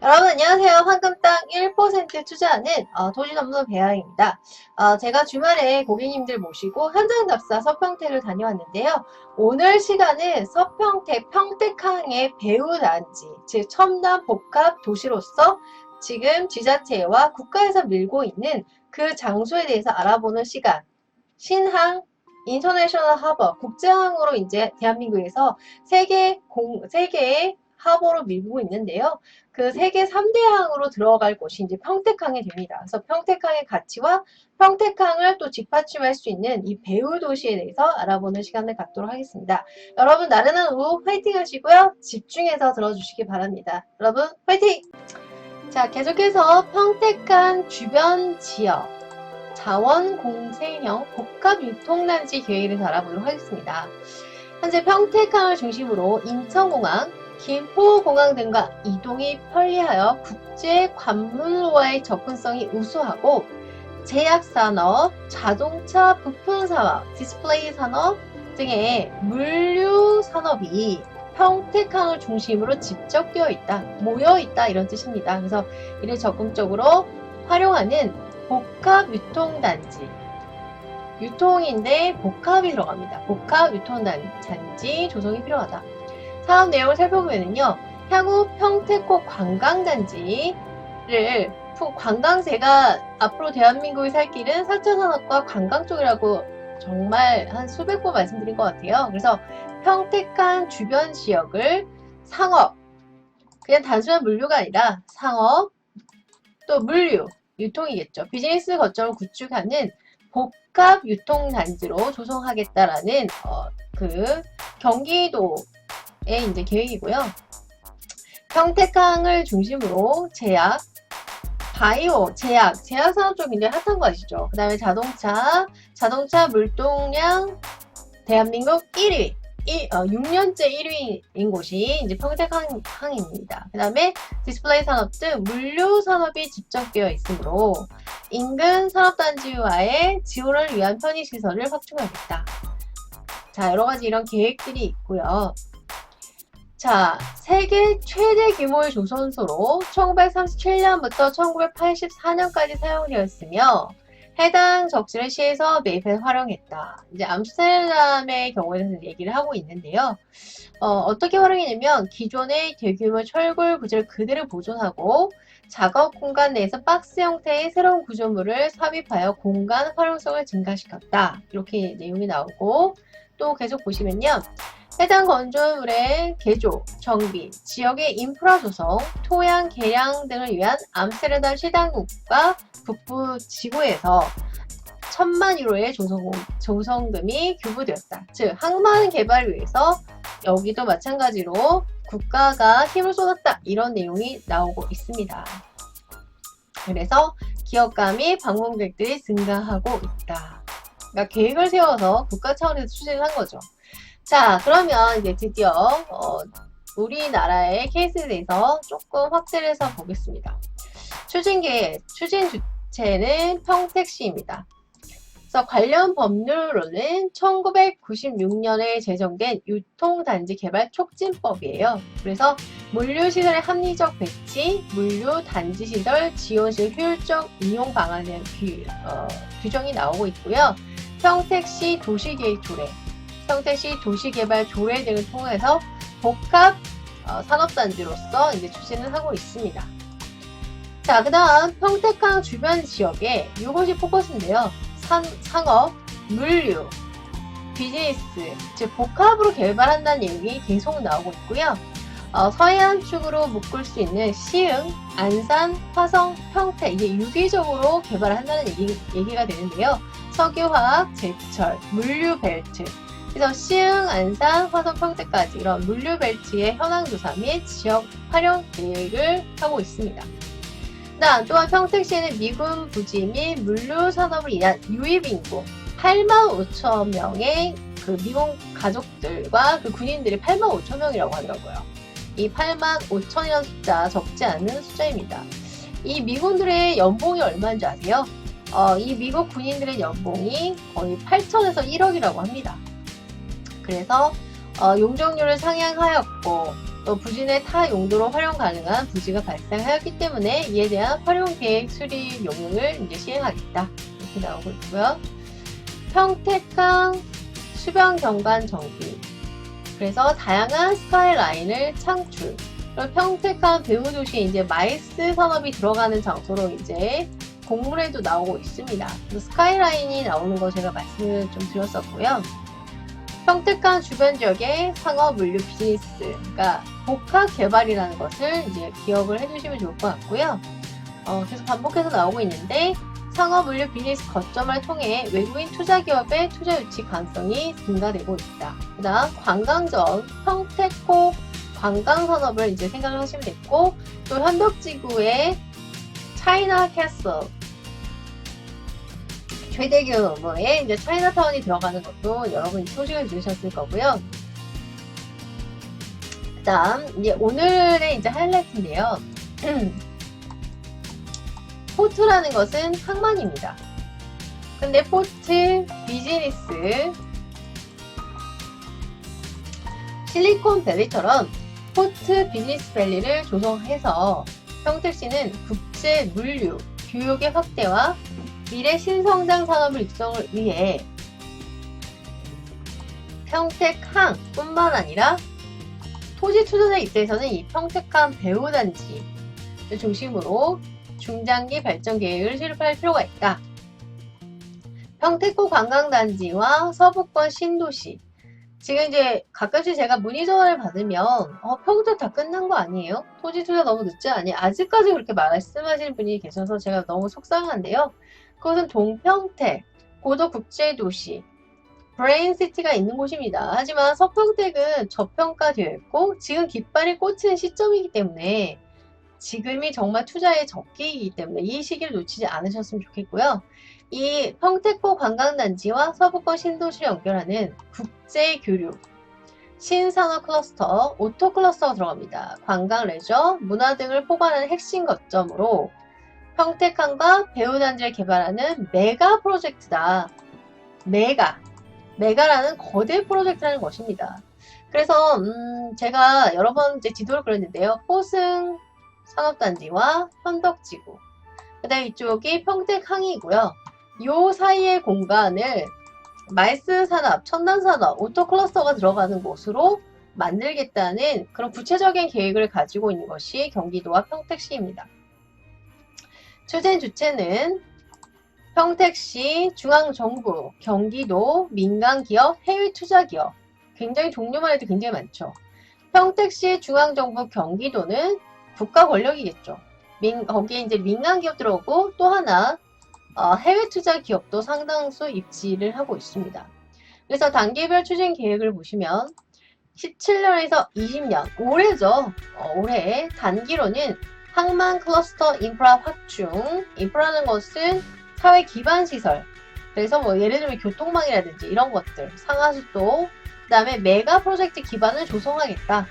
여러분 안녕하세요. 황금땅 1% 투자하는 어, 도시전문 배아입니다. 어, 제가 주말에 고객님들 모시고 현장 답사 서평택을 다녀왔는데요. 오늘 시간은 서평택 평택항의 배후단지, 즉 첨단 복합 도시로서 지금 지자체와 국가에서 밀고 있는 그 장소에 대해서 알아보는 시간. 신항 인터내셔널 하버 국제항으로 이제 대한민국에서 세계 공 세계의 하버로 밀고 있는데요. 그 세계 3대 항으로 들어갈 곳이 이제 평택항이 됩니다. 그래서 평택항의 가치와 평택항을 또 뒷받침할 수 있는 이 배후 도시에 대해서 알아보는 시간을 갖도록 하겠습니다. 여러분 나른한 오후 화이팅 하시고요. 집중해서 들어주시기 바랍니다. 여러분 화이팅! 자 계속해서 평택항 주변 지역 자원공세형 복합유통단지 계획을 알아보도록 하겠습니다. 현재 평택항을 중심으로 인천공항, 김포공항 등과 이동이 편리하여 국제 관문로와의 접근성이 우수하고 제약산업, 자동차 부품 산업, 디스플레이 산업 등의 물류 산업이 평택항을 중심으로 집적되어 있다, 모여 있다 이런 뜻입니다. 그래서 이를 적극적으로 활용하는 복합 유통단지 유통인데 복합이 들어갑니다. 복합 유통단지 조성이 필요하다. 사업 내용을 살펴보면요. 향후 평택고 관광단지를 관광세가 앞으로 대한민국이 살 길은 4차 산업과 관광 쪽이라고 정말 한 수백 번 말씀드린 것 같아요. 그래서 평택한 주변 지역을 상업, 그냥 단순한 물류가 아니라 상업, 또 물류, 유통이겠죠. 비즈니스 거점을 구축하는 복합 유통단지로 조성하겠다라는 어, 그 경기도의 이제 계획이고요. 평택항을 중심으로 제약, 바이오, 제약, 제약 산업 쪽 굉장히 핫한 거 아시죠? 그 다음에 자동차, 자동차 물동량 대한민국 1위, 1, 어, 6년째 1위인 곳이 이제 평택항입니다. 그 다음에 디스플레이 산업 등 물류 산업이 집적되어 있으므로 인근 산업단지와의 지원을 위한 편의시설을 확충하겠다. 자, 여러 가지 이런 계획들이 있고요. 자, 세계 최대 규모의 조선소로 1937년부터 1984년까지 사용되었으며 해당 적시를 시에서 매입해 활용했다. 이제 암스테르담의 경우에는 얘기를 하고 있는데요. 어, 떻게 활용했냐면 기존의 대규모 철골 구조를 그대로 보존하고 작업 공간 내에서 박스 형태의 새로운 구조물을 삽입하여 공간 활용성을 증가시켰다. 이렇게 내용이 나오고 또 계속 보시면요. 해당 건조물의 개조, 정비, 지역의 인프라 조성, 토양 개량 등을 위한 암스테르담 시당국과 북부 지구에서 천만 유로의 조성, 조성 금이 교부되었다. 즉, 항만 개발을 위해서 여기도 마찬가지로 국가가 힘을 쏟았다. 이런 내용이 나오고 있습니다. 그래서 기업가 및 방문객들이 증가하고 있다. 그러니까 계획을 세워서 국가 차원에서 추진을 한 거죠. 자, 그러면 이제 드디어 어, 우리나라의 케이스에 대해서 조금 확대를 해서 보겠습니다. 추진계, 추진 주체는 평택시입니다. 그래서 관련 법률로는 1996년에 제정된 유통단지 개발 촉진법이에요. 그래서 물류시설의 합리적 배치, 물류단지시설 지원실 효율적 이용 방안의 규, 어, 규정이 나오고 있고요. 평택시 도시계획 조례, 평택시 도시개발 조례 등을 통해서 복합 어, 산업단지로서 이제 추진을 하고 있습니다. 자, 그 다음 평택항 주변 지역에 이것이 포커스인데요. 산, 상업, 물류, 비즈니스, 즉 복합으로 개발한다는 얘기 계속 나오고 있고요. 어, 서해안 축으로 묶을 수 있는 시흥, 안산, 화성, 평택 이게 유기적으로 개발한다는 얘기, 얘기가 되는데요. 석유화학, 제철, 물류벨트, 그래서 시흥, 안산, 화성, 평택까지 이런 물류벨트의 현황 조사 및 지역 활용 계획을 하고 있습니다. 나 또한 평택시에는 미군 부지 및 물류 산업을 위한 유입 인구 8만 5천 명의 그 미군 가족들과 그 군인들이 8만 5천 명이라고 하더라고요. 이 8만 5천이라는 숫자 적지 않은 숫자입니다. 이 미군들의 연봉이 얼마인지 아세요? 어, 이 미국 군인들의 연봉이 거의 8천에서 1억이라고 합니다. 그래서 어, 용적률을 상향하였고 또 부진의 타 용도로 활용 가능한 부지가 발생하였기 때문에 이에 대한 활용 계획 수립 용역을 이제 시행하겠다 이렇게 나오고 있고요. 평택강 수변 경관 정비 그래서 다양한 스카이라인을 창출 그리고 평택강 배후 도시 이제 마이스 산업이 들어가는 장소로 이제 공문에도 나오고 있습니다. 스카이라인이 나오는 거 제가 말씀을 좀 드렸었고요. 평택강 주변 지역의 상업 물류 비즈니스, 그러니까 복합 개발이라는 것을 이제 기억을 해주시면 좋을 것 같고요. 어, 계속 반복해서 나오고 있는데 상업 물류 비즈니스 거점을 통해 외국인 투자 기업의 투자 유치 가능성이 증가되고 있다. 그다음 관광전 평택고 관광 산업을 이제 생각을 하시면 됐고 또 현덕지구의 차이나 캐슬 최대기업 너머에 이제 차이나타운이 들어가는 것도 여러분이 소식을 들으셨을 거고요. 그 다음, 이제 오늘의 이제 하이라이트인데요. 포트라는 것은 항만입니다. 근데 포트, 비즈니스, 실리콘밸리처럼 포트 비즈니스 밸리를 조성해서 평택시는 국제 물류, 교육의 확대와 미래 신성장 산업을 육성을 위해 평택항뿐만 아니라 토지 투자자 입장에서는 이 평택항 배후단지 중심으로 중장기 발전 계획을 수립할 필요가 있다. 평택구 관광단지와 서부권 신도시 지금 이제 가끔씩 제가 문의 전화를 받으면 어, 평택 다 끝난 거 아니에요? 토지 투자 너무 늦지 않니? 아직까지 그렇게 말씀하시는 분이 계셔서 제가 너무 속상한데요. 그것은 동평택, 고도 국제도시, 브레인시티가 있는 곳입니다. 하지만 서평택은 저평가되어 있고 지금 깃발이 꽂히는 시점이기 때문에 지금이 정말 투자의 적기이기 때문에 이 시기를 놓치지 않으셨으면 좋겠고요. 이 평택포 관광단지와 서부권 신도시를 연결하는 국제교류, 신산업 클러스터, 오토 클러스터가 들어갑니다. 관광, 레저, 문화 등을 포괄하는 핵심 거점으로 평택항과 배우단지를 개발하는 메가 프로젝트다. 메가. 메가라는 거대 프로젝트라는 것입니다. 그래서 음, 제가 여러 번 이제 지도를 그렸는데요. 포승 산업단지와 현덕지구. 그 다음에 이쪽이 평택항이고요. 요 사이의 공간을 말스 산업, 첨단 산업, 오토 클러스터가 들어가는 곳으로 만들겠다는 그런 구체적인 계획을 가지고 있는 것이 경기도와 평택시입니다. 추진 주체는 평택시, 중앙정부, 경기도, 민간기업, 해외투자기업. 굉장히 종류만 해도 굉장히 많죠. 평택시, 중앙정부, 경기도는 국가 권력이겠죠. 민, 거기에 이제 민간기업 들어오고 또 하나 어, 해외투자 기업도 상당수 입지를 하고 있습니다. 그래서 단계별 추진 계획을 보시면 17년에서 20년, 올해죠. 어, 올해 단기로는 항만 클러스터 인프라 확충, 인프라는 것은 사회 기반 시설. 그래서 뭐 예를 들면 교통망이라든지 이런 것들, 상하수도, 그 다음에 메가 프로젝트 기반을 조성하겠다.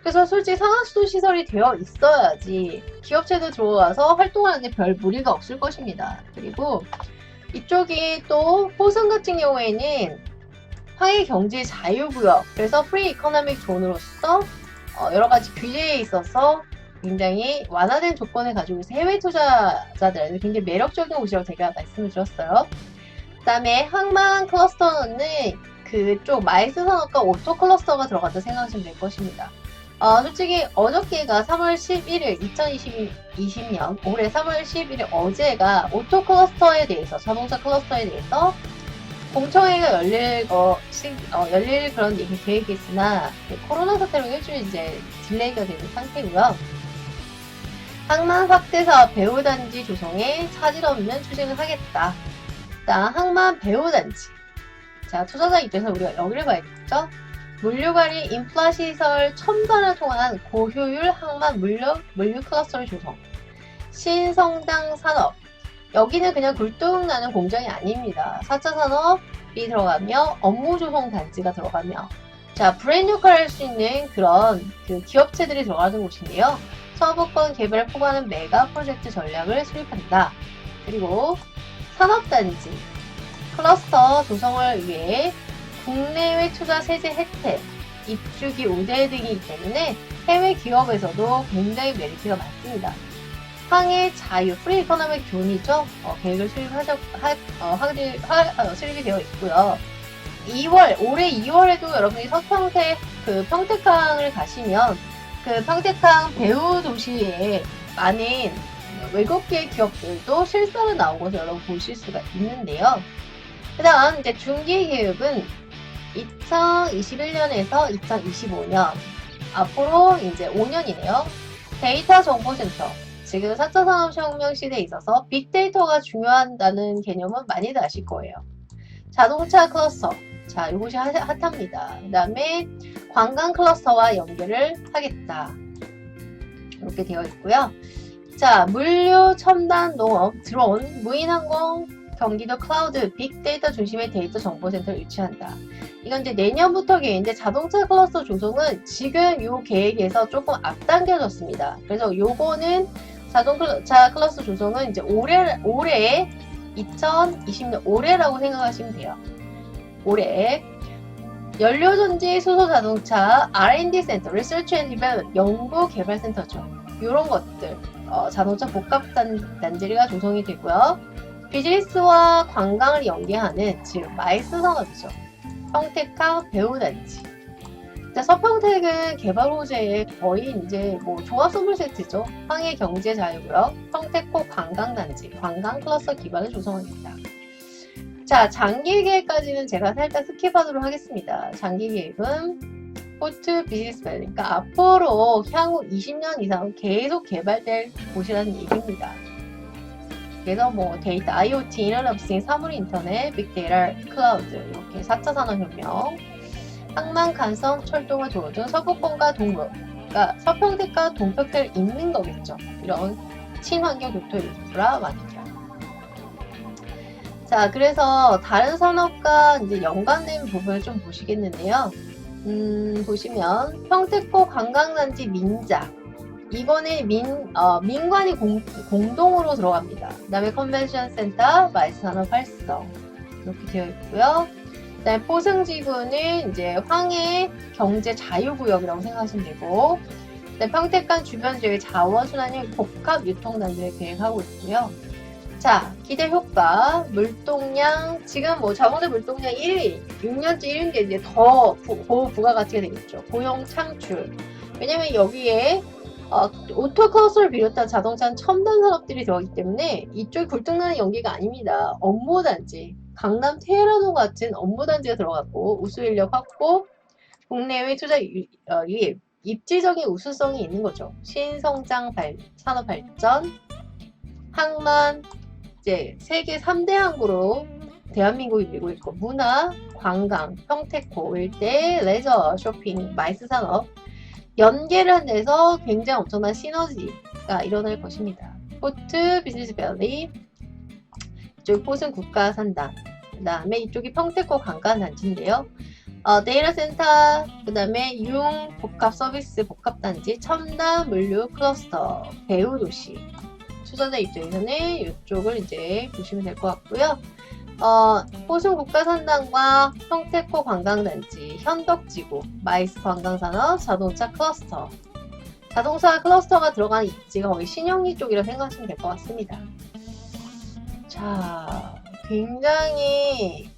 그래서 솔직히 상하수도 시설이 되어 있어야지 기업체도 들어와서 활동하는데 별 무리가 없을 것입니다. 그리고 이쪽이 또 호성 같은 경우에는 화해 경제 자유구역, 그래서 프리 이코노믹 존으로서 어, 여러 가지 규제에 있어서 굉장히 완화된 조건을 가지고 있어 해외 투자자들한테 굉장히 매력적인 곳이라고 제가 말씀을 드렸어요. 그 다음에 항만 클러스터는 그쪽 마이스 산업과 오토 클러스터가 들어간다 생각하시면 될 것입니다. 어, 솔직히 어저께가 3월 11일 2020년 올해 3월 11일 어제가 오토 클러스터에 대해서 자동차 클러스터에 대해서 공청회가 열릴 어, 시, 어, 열릴 그런 계획이 있으나 그 코로나 사태로 일주일 이제 딜레이가 되는 상태고요. 항만 확대 사업 배우단지 조성에 차질 없는 추진을 하겠다. 일단 항만 배우단지. 자 투자자 입장에서 우리가 여기를 봐야겠죠. 물류관리 인프라 시설 첨단을 통한 고효율 항만 물류, 물류 클러스터를 조성. 신성당 산업. 여기는 그냥 굴뚝 나는 공장이 아닙니다. 4차 산업이 들어가며 업무 조성 단지가 들어가며 자 브랜드 역할을 할 수 있는 그런 그 기업체들이 들어가는 곳인데요. 서부권 개발을 포괄하는 메가 프로젝트 전략을 수립한다. 그리고 산업단지 클러스터 조성을 위해 국내외 투자 세제 혜택, 입주기 우대 등이기 때문에 해외 기업에서도 굉장히 메리트가 많습니다. 항해 자유, 프리 이코노믹 존이죠. 어, 계획을 수립하셨, 하, 어, 어, 수립이 되어 있고요. 2월, 올해 2월에도 여러분이 서평택, 그 평택항을 가시면 그 평택항 배후 도시에 많은 외국계 기업들도 실사로 것을 여러분 보실 수가 있는데요. 그 다음 이제 중기 계획은 2021년에서 2025년 앞으로 이제 5년이네요. 데이터 정보센터 지금 4차 산업혁명 시대에 있어서 빅데이터가 중요하다는 개념은 많이들 아실 거예요. 자동차 클러스터 자 이것이 핫- 핫합니다. 그 다음에 관광 클러스터와 연결을 하겠다. 이렇게 되어 있고요. 자, 물류, 첨단, 농업, 드론, 무인항공, 경기도 클라우드, 빅데이터 중심의 데이터 정보센터를 유치한다. 이건 이제 내년부터 계획인데 자동차 클러스터 조성은 지금 요 계획에서 조금 앞당겨졌습니다. 그래서 요거는 자동차 클러스터 조성은 이제 올해, 올해 2020년 올해라고 생각하시면 돼요. 올해 연료전지 수소 자동차 R&D 센터, 리서치 앤 디벨롭 연구 개발 센터죠. 이런 것들 어, 자동차 복합 단, 단지가 조성이 되고요. 비즈니스와 관광을 연계하는 즉 마이스 산업이죠. 평택항 배우단지. 자, 서평택은 개발 호재에 거의 이제 뭐 종합 선물 세트죠. 항해 경제 자유구역, 평택호 관광단지, 관광 클러스터 기반을 조성합니다. 자, 장기 계획까지는 제가 살짝 스킵하도록 하겠습니다. 장기 계획은 포트 비즈니스 밸리, 그러니까 앞으로 향후 20년 이상 계속 개발될 곳이라는 얘기입니다. 그래서 뭐 데이터, IoT, 인터넷 사물 인터넷, 빅데이터, 클라우드 이렇게 4차 산업혁명, 항만, 간성, 철도와 도로 등 서부권과 동부, 그러니까 서평택과 동평택을 잇는 거겠죠. 이런 친환경 교토 인프라 만들기라. 자, 그래서 다른 산업과 이제 연관된 부분을 좀 보시겠는데요. 음, 보시면 평택고 관광단지 민자 이거는 민, 어, 민관이 공, 공동으로 들어갑니다. 그 다음에 컨벤션 센터, 마이스 산업 활성 이렇게 되어 있고요. 그 다음에 포승 지구는 이제 황해 경제 자유구역이라고 생각하시면 되고 평택간 주변 지역의 자원순환형 복합 유통단지를 계획하고 있고요. 자, 기대 효과, 물동량, 지금 뭐 자본의 물동량 1위, 6년째 1위인데 이제 더 부, 고 부가가치가 되겠죠. 고용 창출. 왜냐면 여기에 어, 오토커스를 비롯한 자동차 첨단 산업들이 들어가기 때문에 이쪽이 굴뚝나는 연기가 아닙니다. 업무단지, 강남 테헤라노 같은 업무단지가 들어갔고 우수 인력 확보, 국내외 투자 유, 어, 유입, 입지적인 우수성이 있는 거죠. 신성장 발, 산업 발전, 항만, 이제 세계 3대 항구로 대한민국이 밀고 있고 문화, 관광, 평택호 일대, 레저, 쇼핑, 마이스 산업 연계를 한 데서 굉장히 엄청난 시너지가 일어날 것입니다. 포트 비즈니스 밸리 이쪽 포승 국가 산당 그 다음에 이쪽이 평택호 관광단지인데요. 어, 데이터 센터, 그 다음에 융 복합 서비스 복합 단지, 첨단 물류 클러스터, 배우 도시. 투자자 입장에서는 이쪽을 이제 보시면 될 것 같고요. 어, 포승 국가산당과 평택호 관광단지, 현덕지구, 마이스 관광산업, 자동차 클러스터. 자동차 클러스터가 들어간 입지가 거의 신영리 쪽이라 생각하시면 될 것 같습니다. 자, 굉장히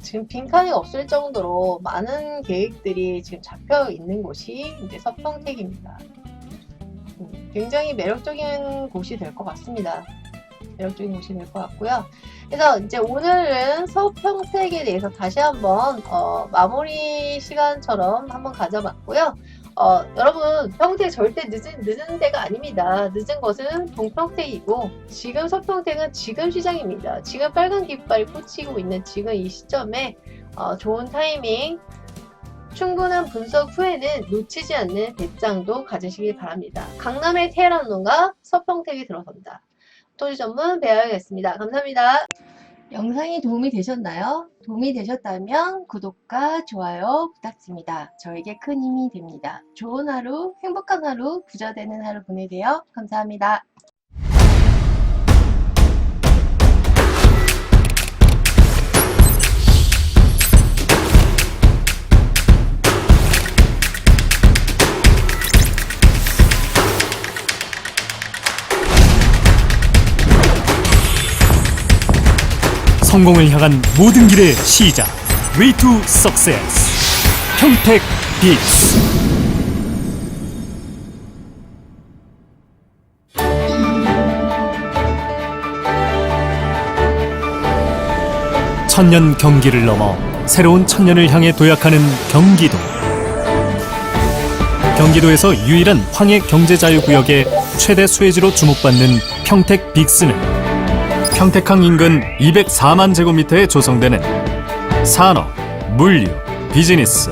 지금 빈칸이 없을 정도로 많은 계획들이 지금 잡혀 있는 곳이 이제 서평택입니다. 음, 굉장히 매력적인 곳이 될 것 같습니다. 매력적인 곳이 될 것 같고요. 그래서 이제 오늘은 서평택에 대해서 다시 한번 어, 마무리 시간처럼 한번 가져봤고요. 어, 여러분 평택 절대 늦은 늦은 데가 아닙니다. 늦은 것은 동평택이고 지금 서평택은 지금 시장입니다. 지금 빨간 깃발 꽂히고 있는 지금 이 시점에 어, 좋은 타이밍 충분한 분석 후에는 놓치지 않는 배짱도 가지시길 바랍니다. 강남의 테헤란론과 서평택이 들어선다. 토지 전문 배워야겠습니다. 감사합니다. 영상이 도움이 되셨나요? 도움이 되셨다면 구독과 좋아요 부탁드립니다. 저에게 큰 힘이 됩니다. 좋은 하루, 행복한 하루, 부자 되는 하루 보내세요. 감사합니다. 성공을 향한 모든 길의 시작. Way to Success. 평택 빅스. 천년 경기를 넘어 새로운 천년을 향해 도약하는 경기도. 경기도에서 유일한 황해 경제자유구역의 최대 수혜지로 주목받는 평택 빅스는 평택항 인근 204만 제곱미터에 조성되는 산업, 물류, 비즈니스,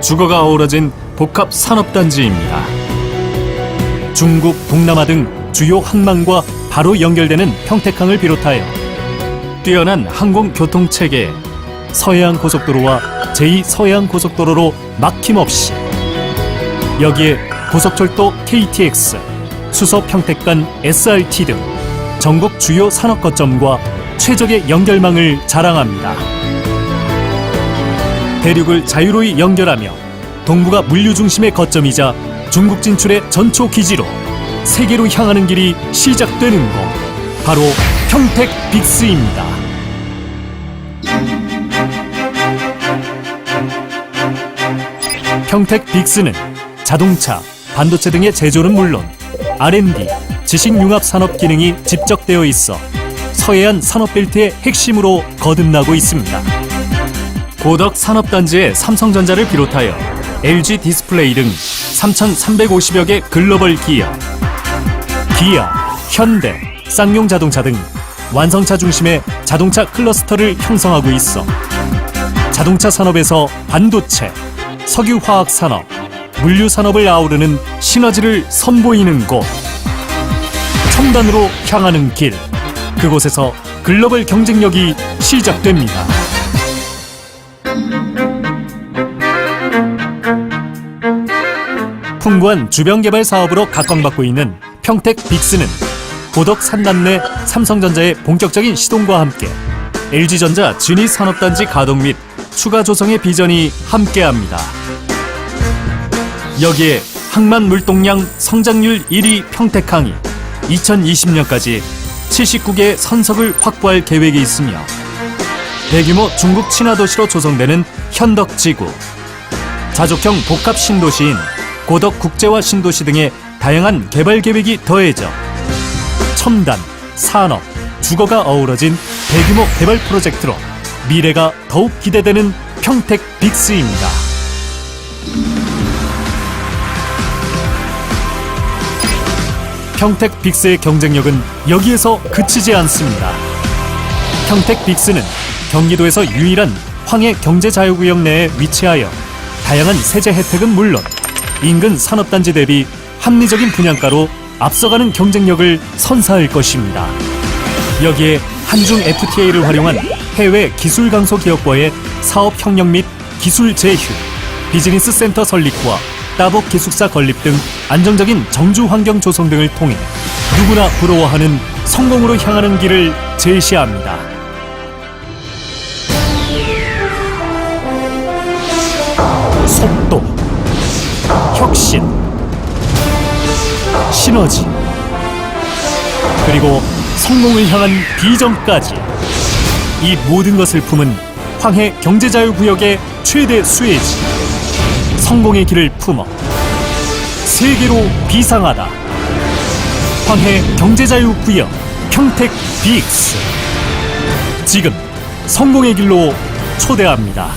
주거가 어우러진 복합 산업단지입니다. 중국, 동남아 등 주요 항만과 바로 연결되는 평택항을 비롯하여 뛰어난 항공 교통 체계, 서해안 고속도로와 제2 서해안 고속도로로 막힘없이 여기에 고속철도 KTX, 수서 평택간 SRT 등 전국 주요 산업 거점과 최적의 연결망을 자랑합니다. 대륙을 자유로이 연결하며 동북아 물류 중심의 거점이자 중국 진출의 전초 기지로 세계로 향하는 길이 시작되는 곳 바로 평택 빅스입니다. 평택 빅스는 자동차, 반도체 등의 제조는 물론 R&D, 지식융합 산업 기능이 집적되어 있어 서해안 산업벨트의 핵심으로 거듭나고 있습니다. 고덕 산업단지의 삼성전자를 비롯하여 LG 디스플레이 등 3,350여 개 글로벌 기업, 기아, 현대, 쌍용 자동차 등 완성차 중심의 자동차 클러스터를 형성하고 있어 자동차 산업에서 반도체, 석유화학 산업, 물류 산업을 아우르는 시너지를 선보이는 곳. 첨단으로 향하는 길. 그곳에서 글로벌 경쟁력이 시작됩니다. 풍부한 주변 개발 사업으로 각광받고 있는 평택 빅스는 고덕 산남 내 삼성전자의 본격적인 시동과 함께 LG전자 진위 산업단지 가동 및 추가 조성의 비전이 함께합니다. 여기에 항만 물동량 성장률 1위 평택항이 2020년까지 79개 선석을 확보할 계획이 있으며 대규모 중국 친화 도시로 조성되는 현덕지구, 자족형 복합 신도시인 고덕 국제화 신도시 등의 다양한 개발 계획이 더해져 첨단, 산업, 주거가 어우러진 대규모 개발 프로젝트로 미래가 더욱 기대되는 평택 빅스입니다. 평택 빅스의 경쟁력은 여기에서 그치지 않습니다. 평택 빅스는 경기도에서 유일한 황해 경제자유구역 내에 위치하여 다양한 세제 혜택은 물론 인근 산업단지 대비 합리적인 분양가로 앞서가는 경쟁력을 선사할 것입니다. 여기에 한중 FTA를 활용한 해외 기술 강소 기업과의 사업 협력 및 기술 제휴, 비즈니스 센터 설립과 따복 기숙사 건립 등 안정적인 정주 환경 조성 등을 통해 누구나 부러워하는 성공으로 향하는 길을 제시합니다. 속도, 혁신, 시너지, 그리고 성공을 향한 비전까지 이 모든 것을 품은 황해 경제자유구역의 최대 수혜지 성공의 길을 품어 세계로 비상하다 황해 경제자유구역 평택 빅스 지금 성공의 길로 초대합니다.